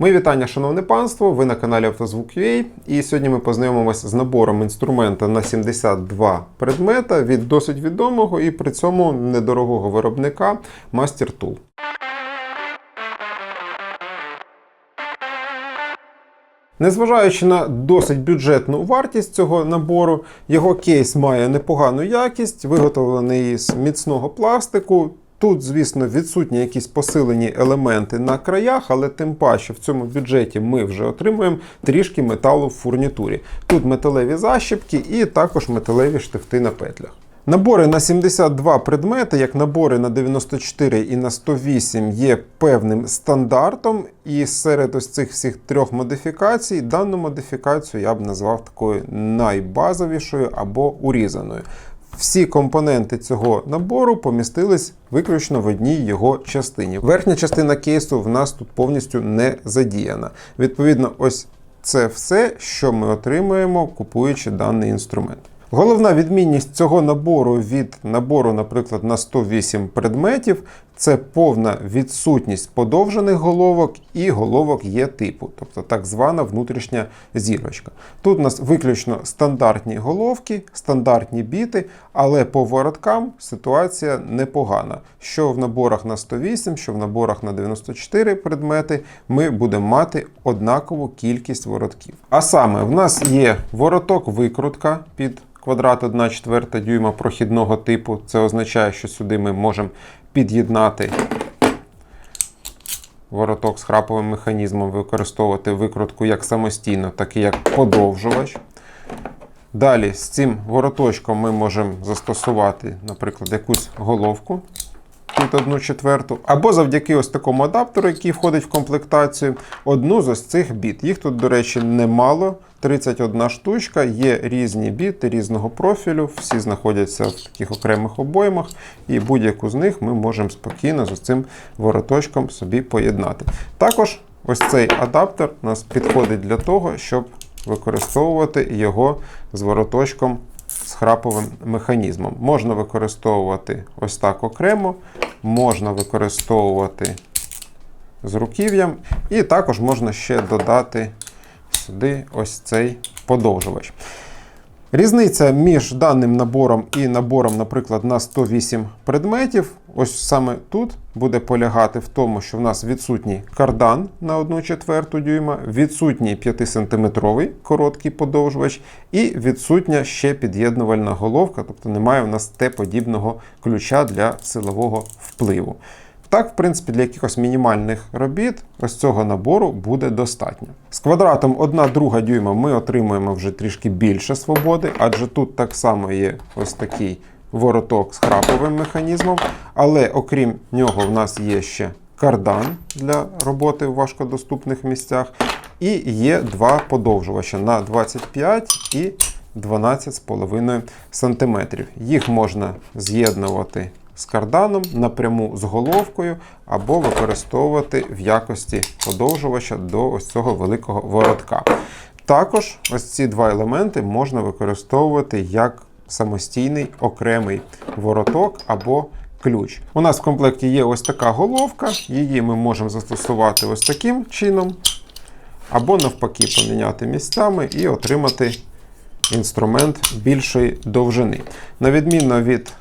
Мої вітання, шановне панство! Ви на каналі Автозвук.ua і сьогодні ми познайомимося з набором інструмента на 72 предмета від досить відомого і при цьому недорогого виробника Master Tool. Незважаючи на досить бюджетну вартість цього набору, його кейс має непогану якість, виготовлений із міцного пластику. Тут, звісно, відсутні якісь посилені елементи на краях, але тим паче в цьому бюджеті ми вже отримуємо трішки металу в фурнітурі. Тут металеві защіпки і також металеві штифти на петлях. Набори на 72 предмети, як набори на 94 і на 108, є певним стандартом. І серед ось цих всіх трьох модифікацій дану модифікацію я б назвав такою найбазовішою або урізаною. Всі компоненти цього набору помістились виключно в одній його частині. Верхня частина кейсу в нас тут повністю не задіяна. Відповідно, ось це все, що ми отримуємо, купуючи даний інструмент. Головна відмінність цього набору від набору, наприклад, на 108 предметів це повна відсутність подовжених головок і головок є типу, тобто так звана внутрішня зірочка. Тут у нас виключно стандартні головки, стандартні біти, але по вороткам ситуація непогана. Що в наборах на 108, що в наборах на 94 предмети, ми будемо мати однакову кількість воротків. А саме, в нас є вороток-викрутка під квадрат 1 четверта дюйма прохідного типу. Це означає, що сюди ми можемо під'єднати вороток з храповим механізмом, використовувати викрутку як самостійно, так і як подовжувач. Далі з цим вороточком ми можемо застосувати, наприклад, якусь головку під 1 четверту, або завдяки ось такому адаптеру, який входить в комплектацію, одну з ось цих біт. Їх тут, до речі, немало. 31 штучка, є різні біти різного профілю, всі знаходяться в таких окремих обоймах, і будь-яку з них ми можемо спокійно з цим вороточком собі поєднати. Також ось цей адаптер нас підходить для того, щоб використовувати його з вороточком з храповим механізмом. Можна використовувати ось так окремо, можна використовувати з руків'ям, і також можна ще додати сюди ось цей подовжувач. Різниця між даним набором і набором, наприклад, на 108 предметів, ось саме тут буде полягати в тому, що в нас відсутній кардан на 1 четверту дюйма, відсутній 5-сантиметровий короткий подовжувач, і відсутня ще під'єднувальна головка, тобто немає в нас Т-подібного ключа для силового впливу. Так, в принципі, для якихось мінімальних робіт ось цього набору буде достатньо. З квадратом 1 друга дюйма ми отримуємо вже трішки більше свободи, адже тут так само є ось такий вороток з храповим механізмом. Але окрім нього, в нас є ще кардан для роботи в важкодоступних місцях. І є два подовжувача на 25 і 12,5 см. Їх можна з'єднувати з карданом напряму з головкою, або використовувати в якості подовжувача до ось цього великого воротка. Також ось ці два елементи можна використовувати як самостійний окремий вороток або ключ. У нас в комплекті є ось така головка, її ми можемо застосувати ось таким чином, або навпаки поміняти місцями і отримати інструмент більшої довжини. На відміну від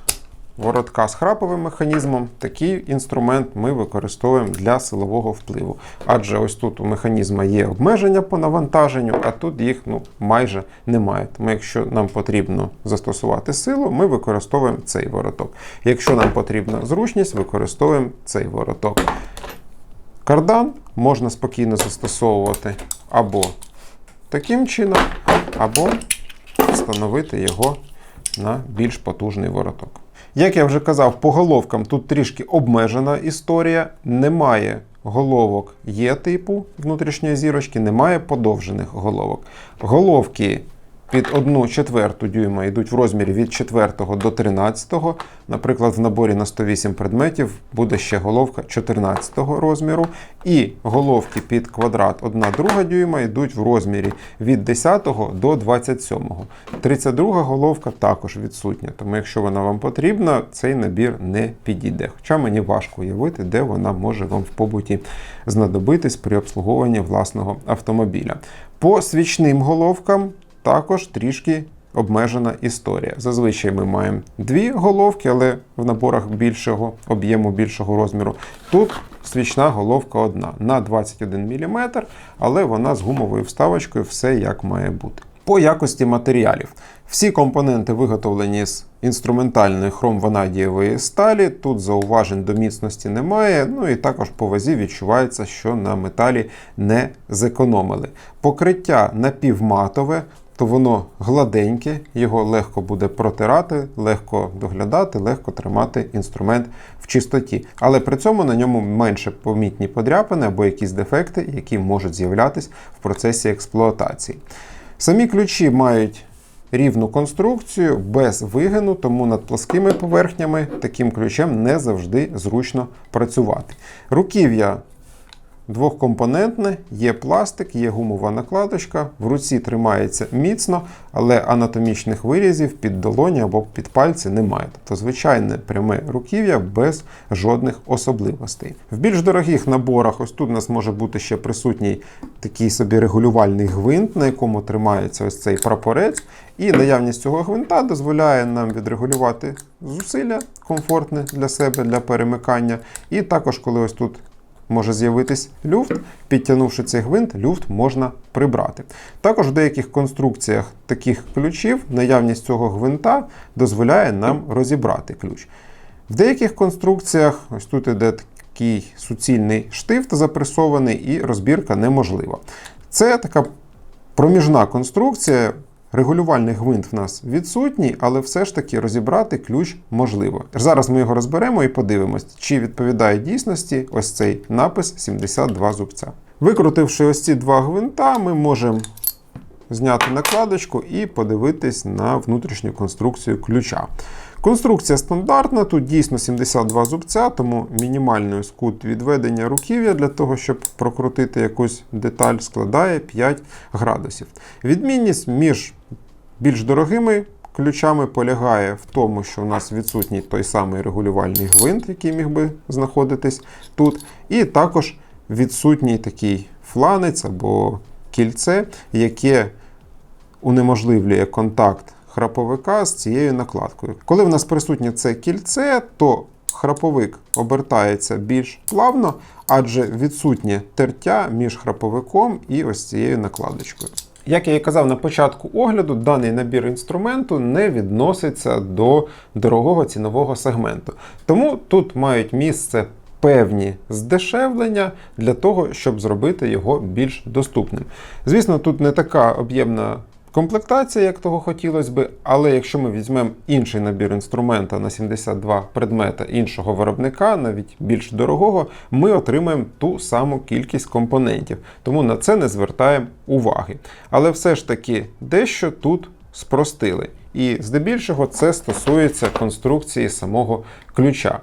воротка з храповим механізмом, такий інструмент ми використовуємо для силового впливу. Адже ось тут у механізму є обмеження по навантаженню, а тут їх ну, майже немає. Тому якщо нам потрібно застосувати силу, ми використовуємо цей вороток. Якщо нам потрібна зручність, використовуємо цей вороток. Кардан можна спокійно застосовувати або таким чином, або встановити його на більш потужний вороток. Як я вже казав, по головкам тут трішки обмежена історія. Немає головок є типу внутрішньої зірочки, немає подовжених головок. Головки під 1 четверту дюйма йдуть в розмірі від 4 до 13. Наприклад, в наборі на 108 предметів буде ще головка 14 розміру. І головки під квадрат 1 друга дюйма йдуть в розмірі від 10 до 27. 32 головка також відсутня, тому якщо вона вам потрібна, цей набір не підійде. Хоча мені важко уявити, де вона може вам в побуті знадобитись при обслуговуванні власного автомобіля. По свічним головкам також трішки обмежена історія. Зазвичай ми маємо дві головки, але в наборах більшого об'єму, більшого розміру. Тут свічна головка одна на 21 мм, але вона з гумовою вставочкою, все як має бути. По якості матеріалів. Всі компоненти виготовлені з інструментальної хром-ванадієвої сталі. Тут зауважень до міцності немає. Ну і також по вазі відчувається, що на металі не зекономили. Покриття напівматове, то воно гладеньке, його легко буде протирати, легко доглядати, легко тримати інструмент в чистоті. Але при цьому на ньому менше помітні подряпини або якісь дефекти, які можуть з'являтися в процесі експлуатації. Самі ключі мають рівну конструкцію без вигину, тому над плоскими поверхнями таким ключем не завжди зручно працювати. Руків'я двохкомпонентне, є пластик, є гумова накладочка, в руці тримається міцно, але анатомічних вирізів під долоні або під пальці немає. Тобто звичайне пряме руків'я без жодних особливостей. В більш дорогих наборах, ось тут у нас може бути ще присутній такий собі регулювальний гвинт, на якому тримається ось цей прапорець. І наявність цього гвинта дозволяє нам відрегулювати зусилля комфортне для себе, для перемикання. І також, коли ось тут може з'явитись люфт, підтягнувши цей гвинт, люфт можна прибрати. Також в деяких конструкціях таких ключів наявність цього гвинта дозволяє нам розібрати ключ. В деяких конструкціях, ось тут іде такий суцільний штифт запресований, і розбірка неможлива. Це така проміжна конструкція. Регулювальний гвинт в нас відсутній, але все ж таки розібрати ключ можливо. Зараз ми його розберемо і подивимось, чи відповідає дійсності ось цей напис 72 зубця. Викрутивши ось ці два гвинта, ми можемо зняти накладочку і подивитись на внутрішню конструкцію ключа. Конструкція стандартна, тут дійсно 72 зубця, тому мінімальний кут відведення руків'я для того, щоб прокрутити якусь деталь, складає 5 градусів. Відмінність між більш дорогими ключами полягає в тому, що у нас відсутній той самий регулювальний гвинт, який міг би знаходитись тут, і також відсутній такий фланець або кільце, яке унеможливлює контакт храповика з цією накладкою. Коли в нас присутнє це кільце, то храповик обертається більш плавно, адже відсутнє тертя між храповиком і ось цією накладочкою. Як я і казав на початку огляду, даний набір інструменту не відноситься до дорогого цінового сегменту. Тому тут мають місце певні здешевлення для того, щоб зробити його більш доступним. Звісно, тут не така об'ємна комплектація, як того хотілося би, але якщо ми візьмемо інший набір інструмента на 72 предмета іншого виробника, навіть більш дорогого, ми отримаємо ту саму кількість компонентів. Тому на це не звертаємо уваги. Але все ж таки дещо тут спростили. І здебільшого це стосується конструкції самого ключа.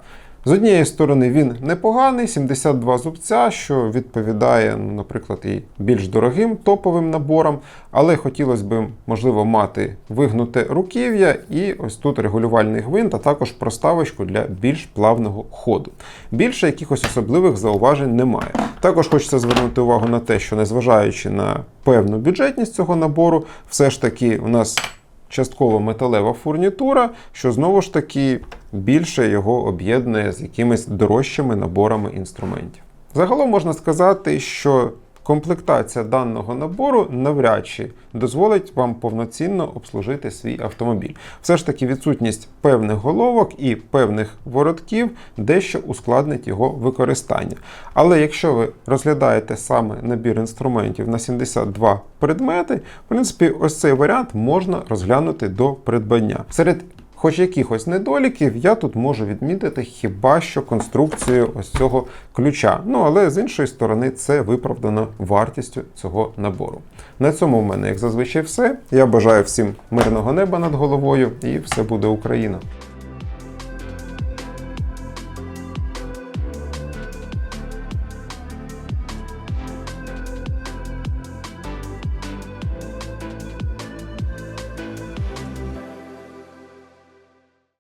З однієї сторони, він непоганий, 72 зубця, що відповідає, ну, наприклад, і більш дорогим топовим наборам, але хотілося б, можливо, мати вигнуте руків'я і ось тут регулювальний гвинт, а також проставочку для більш плавного ходу. Більше якихось особливих зауважень немає. Також хочеться звернути увагу на те, що незважаючи на певну бюджетність цього набору, все ж таки у нас частково металева фурнітура, що знову ж таки більше його об'єднує з якимись дорожчими наборами інструментів. Загалом можна сказати, що комплектація даного набору навряд чи дозволить вам повноцінно обслужити свій автомобіль. Все ж таки, відсутність певних головок і певних воротків дещо ускладнить його використання. Але якщо ви розглядаєте саме набір інструментів на 72 предмети, в принципі, ось цей варіант можна розглянути до придбання. Серед Хоч якихось недоліків я тут можу відмітити хіба що конструкцію ось цього ключа. Ну але з іншої сторони це виправдано вартістю цього набору. На цьому в мене, як зазвичай, все. Я бажаю всім мирного неба над головою і все буде Україна.